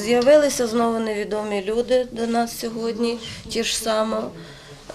З'явилися знову невідомі люди до нас сьогодні, ті ж само.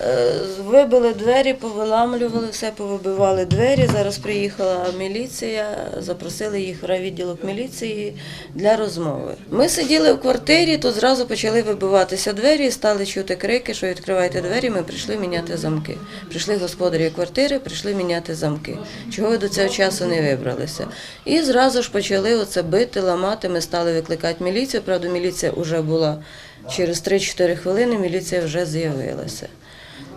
Е, Вибили двері, повиламлювали, все повибивали двері. Зараз приїхала міліція, запросили їх в райвідділок міліції для розмови. Ми сиділи в квартирі, тут зразу почали вибиватися двері, стали чути крики, що відкривайте двері. Ми прийшли міняти замки. Прийшли господарі квартири, прийшли міняти замки. Чого ви до цього часу не вибралися? І зразу ж почали оце бити, ламати. Ми стали викликати міліцію. Правда, міліція вже була через 3-4 хвилини. Міліція вже з'явилася.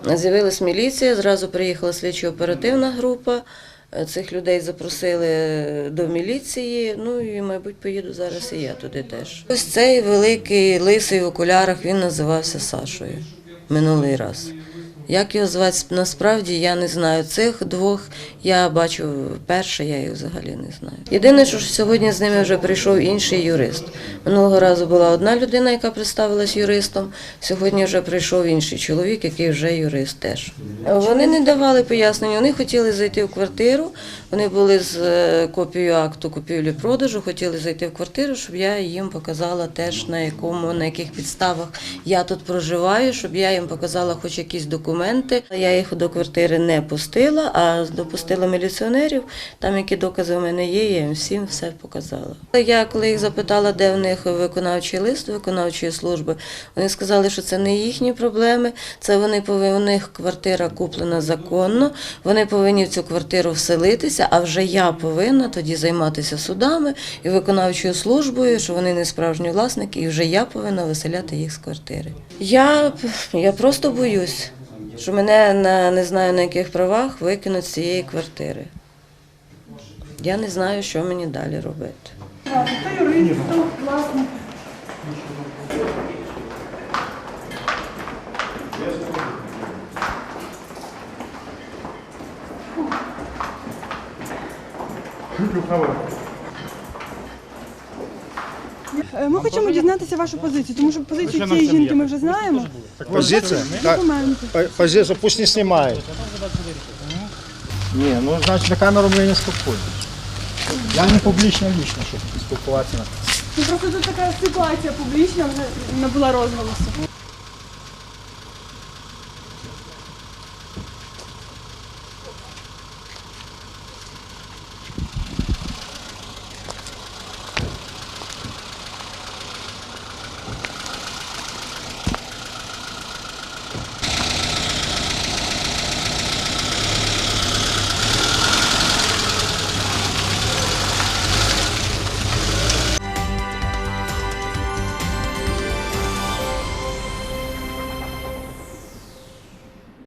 З'явилась міліція, зразу приїхала слідчо-оперативна група. Е, Цих людей запросили до міліції. Ну і, мабуть, поїду зараз і я туди теж. Ось цей великий лисий в окулярах він називався Сашою минулий раз. Як його звати насправді, я не знаю. Цих двох я бачу вперше, я їх взагалі не знаю. Єдине, що сьогодні з ними вже прийшов інший юрист. Минулого разу була одна людина, яка представилась юристом. Сьогодні вже прийшов інший чоловік, який вже юрист теж. Вони не давали пояснення. Вони хотіли зайти в квартиру. Вони були з е, копією акту купівлі-продажу, хотіли зайти в квартиру, щоб я їм показала теж на якому, на яких підставах я тут проживаю, щоб я їм показала хоч якісь документи. Я їх до квартири не пустила, а допустила міліціонерів. Там які докази у мене є, я їм всім все показала. Я коли їх запитала, де в них виконавчий лист виконавчої служби, вони сказали, що це не їхні проблеми. Це вони повинні, у них квартира куплена законно. Вони повинні в цю квартиру вселитися, а вже я повинна тоді займатися судами і виконавчою службою, що вони не справжні власники, і вже я повинна виселяти їх з квартири. Я, я просто боюсь, що мене на не знаю на яких правах викинуть з цієї квартири. Я не знаю, що мені далі робити. Хто юрист, власник. Ми хочемо дізнатися вашу позицію, тому що позицію цієї жінки ми вже знаємо. Позиція? Так. Документи. Позиція, пусть не знімає. Ні, ну значить на камеру мене не спокойно. Я не публічно лично, щоб спілкуватися. Ну, Просто тут така ситуація публічна вже набула розголосу.